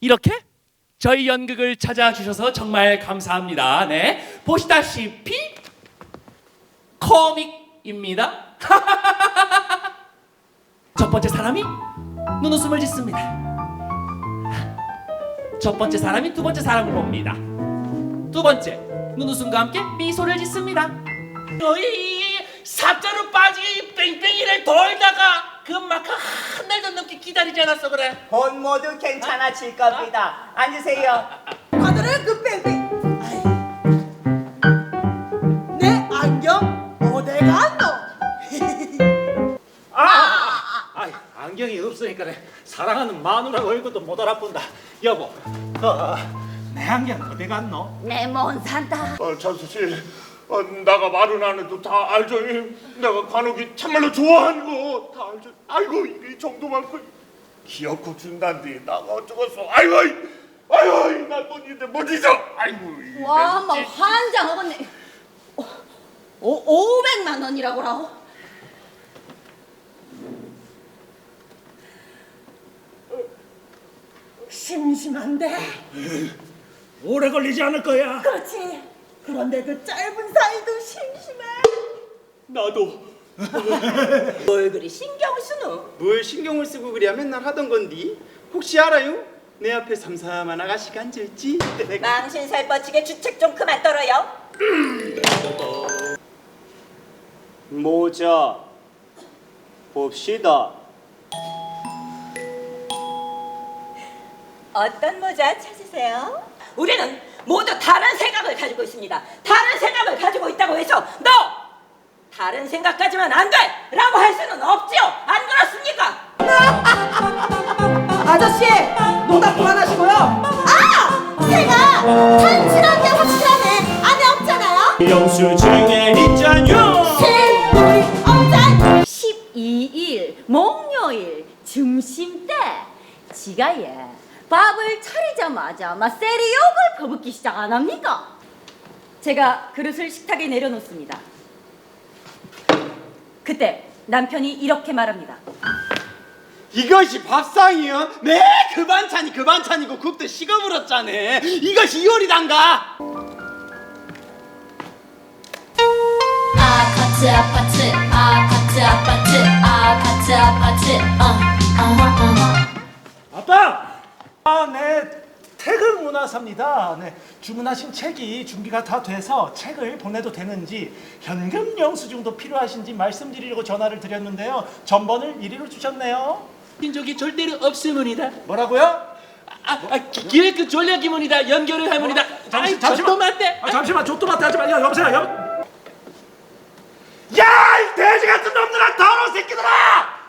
이렇게 저희 연극을 찾아주셔서 정말 감사합니다. 네, 보시다시피 코믹입니다. 첫 번째 사람이 눈웃음을 짓습니다. 첫 번째 사람이 두 번째 사람을 봅니다. 두 번째 눈웃음과 함께 미소를 짓습니다. 어이 삽자루 빠지 뺑뺑이를 돌다가 그 마카 한 넘게 기다리지 않았어 그래. 본 모두 괜찮아질 겁니다. 앉으세요. 하늘의 그 뺑뺑. 아이. 내 안경 어디 갔노? 아, 안경이 없으니까 내 사랑하는 마누라 얼굴도 못 알아본다. 여보, 어, 내 안경 어디 갔노? 내먼 산다. 아, 찬수 씨, 아, 나가 말은 안 해도 다 알죠. 이. 내가 관욱이 참말로 좋아하는 거 다 알죠. 아이고 이 정도만큼 기어코 준단디 나가 어쩌겠어. 아이고, 이. 아이고, 이, 날 못인데 못 잊어. 아이고. 이. 와, 막 환장하겠네. 오, 오, 500만 원이라고 라고? 심심한데. 오래 걸리지 않을 거야. 그렇지. 그런데 그 짧은 사이도 심심해. 나도. 뭘 그리 신경을 쓰노? 뭘 신경을 쓰고 그래야 맨날 하던 건디? 혹시 알아요? 내 앞에 삼삼한 아가씨가 앉을지? 망신 살 뻗치게 주책 좀 그만 떨어요. 모자 봅시다. 어떤 모자 찾으세요? 우리는 모두 다른 생각을 가지고 있습니다. 다른 생각을 가지고 있다고 해서 너 다른 생각 가지면 안 돼! 라고 할 수는 없지요! 안 그렇습니까? 아저씨, 농담 그만하시고요. 아! 제가 탄칠한 게 확실하네. 안에 없잖아요. 영수 증에 있잖요. 우리 엄자 12일 목요일 점심때 지가 예 밥을 차리자마자 막 세리 욕을 퍼붓기 시작 안 합니까? 제가 그릇을 식탁에 내려놓습니다. 그때 남편이 이렇게 말합니다. 이것이 밥상이요? 네, 그 반찬이 그 반찬이고 국도 식어버렸잖아. 이것이 이월이단가? 아파트 아파트 아파트 아파트 아파트 아파트 어 태극 문화사입니다. 네. 주문하신 책이 준비가 다 돼서 책을 보내도 되는지 현금 영수증도 필요하신지 말씀드리려고 전화를 드렸는데요. 전번을 이리로 주셨네요. 적이 절대로 없으문이다. 뭐라고요? 아, 아 기- 기획 그 전략이문이다. 연결을 할문이다. 잠시, 아이, 잠시만. 저도 맞대. 아, 잠시만. 족도마트 하지 마. 야, 여보세요. 여... 야, 이 돼지 같은 놈들아! 더러운 새끼들아!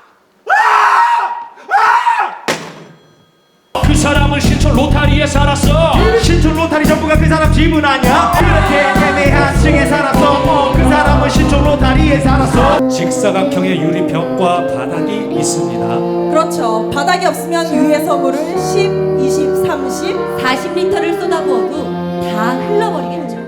그 사람은 신촌 로타리에 살았어. 신촌 로타리 전부가 그 사람 지문 아니야? 이렇게 애매한 층에 살았어. 어, 그 사람은 신촌 로타리에 살았어. 직사각형의 유리벽과 바닥이 있습니다. 그렇죠. 바닥이 없으면 위에서 물을 10, 20, 30. 40리터를 쏟아부어도 다 흘러버리겠죠.